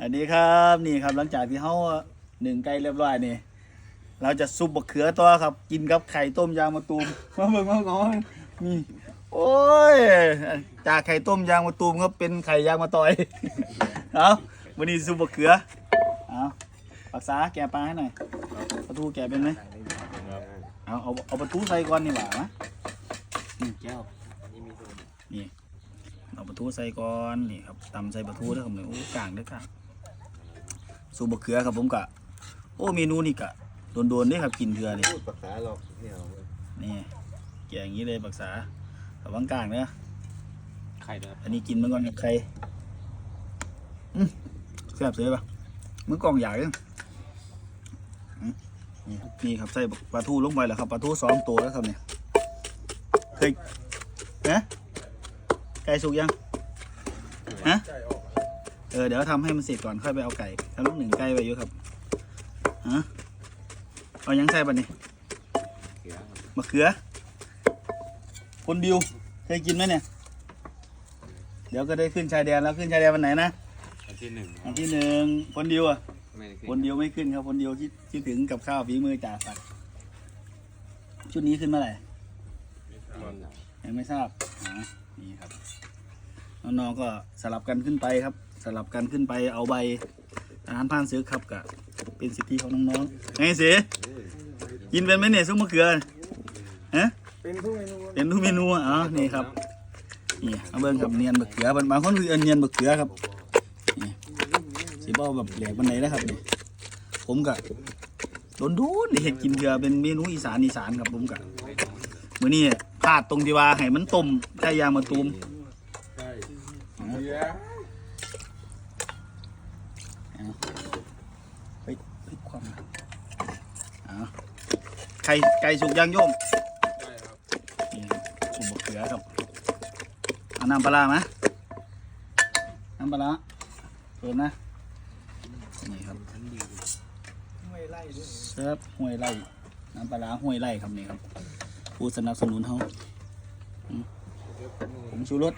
อันนี้ครับนี่ครับหลังจากที่เขาหนึ่งไก่เรียบร้อยนี่เราจะซุปบะเขือตัวครับ กินกับไข่ต้มยางมะตูมมาเบิ่งมาก่อนนี่โอ้ยจากไข่ต้มยางมะตูมก็เป็นไข่ยางมะตอยเอาวันนี้ซุปบะเขือเอาปักษาแกะปลาให้หน่อยปลาทูแกะเป็นไหมเอาเอาเอาปลาทูใส่ก่อนนี่หว่านะนี่แก้วนี่เอา ปลาทูใส่ก่อนนี่ครับตำใส่ปลาทูเด้อครับเนี่ยโอ้กลางเด้อกลางสูบมะเขือครับผมกะโอ้เมนูนี่กะโดนๆเด้อครับกินเถื่อนี่พูดปรึกษาหรอกเนี่ยเอาเว้ยนี่แกงอย่างนี้เลยปักษาระวังกลางเด้อไข่ด้วยครับอันนี้กินมันก่อนกับใครอืมแซ่บเลยปะมือกล่องใหญ่เลยอืมนี่ครับนี่ครับใส่ปลาทูลงไปแล้วครับปลาทูสองตัวแล้วครับเนี่ยเคยนะ ไก่สุกยัง ฮะ เออ เดี๋ยวทำให้มันเสร็จก่อนค่อยไปเอาไก่ทำลูกหนึ่งไก่ไปเยอะครับ ฮะ เอายังใส่ปะนี่เขือครับมะเขือ คนดิวเคยกินไหมเนี่ย เดี๋ยวก็ได้ขึ้นชายแดนแล้วขึ้นชายแดนวันไหนนะอันที่หนึ่งควัรันบที่หนึ่งคนดิวอะไม่ได้ขึ้นคนดิวไม่ขึ้นครับคนดิวคิดคิดถึงกับข้าวฝีมือจ่าสักดิ์ชุดนี้ขึ้นเมื่อไหร่บอลครับยังไม่ทราบอ่า นี่ครับน้องๆก็สลับกันขึ้นไปครับ สลับกันขึ้นไปเอาใบอาหารผ่านซื้อครับกับเป็นสิทธิของน้องๆไงสิกินเป็นไหมเนี่ยซุปมะเขือฮะเป็นทุกเมนูเป็นทุกเมนูอะอ๋อนี่ครับนี่เอาเบิ่งครับเนียนมะเขือบางคนคือเนียนมะเขือครับนี่สิบ่แบบแหลกบันไดนะครับนี่ผมกะโดนดูนี่เห็ดกินเขือเป็นเมนูอีสานอีสานครับผมกะมื้อนี้ พลาดตรงที่ว่าให้มันต้มไก่ย่างมะตูมใช่เฮ้ยเฮ้ยความนะเอาไข่ไก่สุกย่างโยมใช่ครับนี่ครับสุกมะเขือครับเอาน้ำปลาร้ามาน้ำปลาร้าเปิดนะนี่ครับไม่ไล่ด้วยเซิร์ฟห้วยไร่น้ำปลาร้าห้วยไร่ครับนี่ครับ ผู้สนับสนุนเขาอืมผมชูรส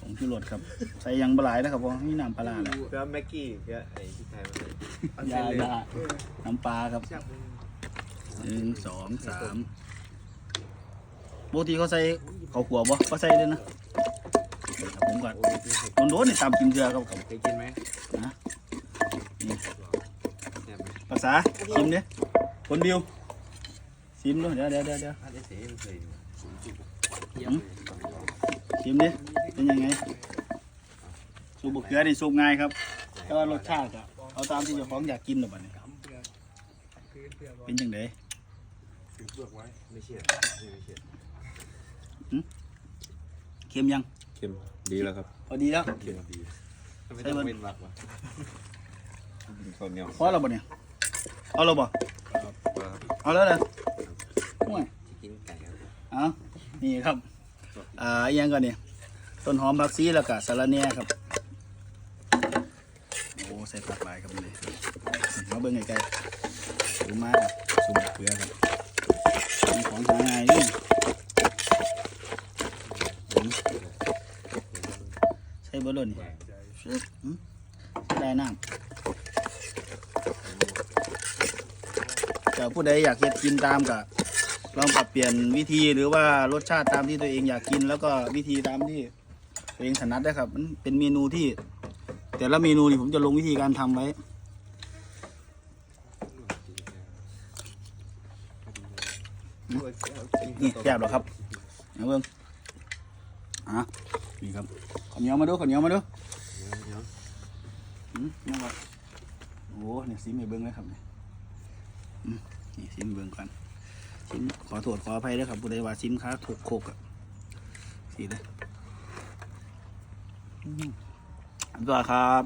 ผมชูรสครับ ใส่ยังปลายนะครับเพราะมีน้ำปลาร้าแหละก็แม็กกี้ก็ไอ้ที่ไทยมันยายาน้ำปลาครับหนึ่งสองสามปกติเขาใส่เขาวขัวบ่ก็ใส่ด้วยนะนี่ครับผมก่อนคนโดนนี่ตามกินเกลือครับผมเคยกินไหมนะนี่แซ่บไหมภาษาชิมดิคนเดียว ชิมด้วยเดี๋ยวเดี๋ยวเดี๋ยวเดี๋ยวอันนี้เสียไม่เคยอืมชิมดิเป็นยังไงสูบมะเขือนี่สูบง่ายครับแต่ว่ารสชาติอะเอาตามที่เจ้าของอยากกินหรือเปล่าเนี่ยเป็นยังไงถือเปลือกไว้ไม่เชื่อไม่เชื่อเค็มยังเค็มดีแล้วครับพอดีแล้วเค็มดีไม่ต้องเว้นวักวะข้าวเหนียวพอแล้วบ่เนี่ยเอาแล้วบ่เอาแล้วนะห่วยจะ กินไก่ครับเอานี่ครับอ่าอหยังก่อนเนี่ยต้นหอมผักชีแล้วก็สะระแหน่ครับโอ้ใส่ผักหลายครับนี่มาเบิ่งไกลๆถือมาสูบมะเขือครับมีของหาง่ายนี่ใช่เบอร์ลนี่ได้น้ำแต่ผู้ใดอยากเฮ็ดกินตามกับ ลองปรับเปลี่ยนวิธีหรือว่ารสชาติตามที่ตัวเองอยากกิน แล้วก็วิธีตามที่ตัวเองถนัดได้ครับ มันเป็นเมนูที่ แต่ละเมนูนี่ผมจะลงวิธีการทำไว้ นี่แซ่บหรอครับเอาเบิ่งอะนี่ครับข้าวเหนียวมาดูข้าวเหนียวมาดูอืมนี่ครับโอ้เนี่ยซิมให้เบิ้งเลยครับเนี่ยนี่ซิมเบิ้งก่อน ซิมขอโทษขออภัยด้วยครับผู้ใดว่าซิมค้าถูกโคกอะสีเลยอืมอร่อยครับ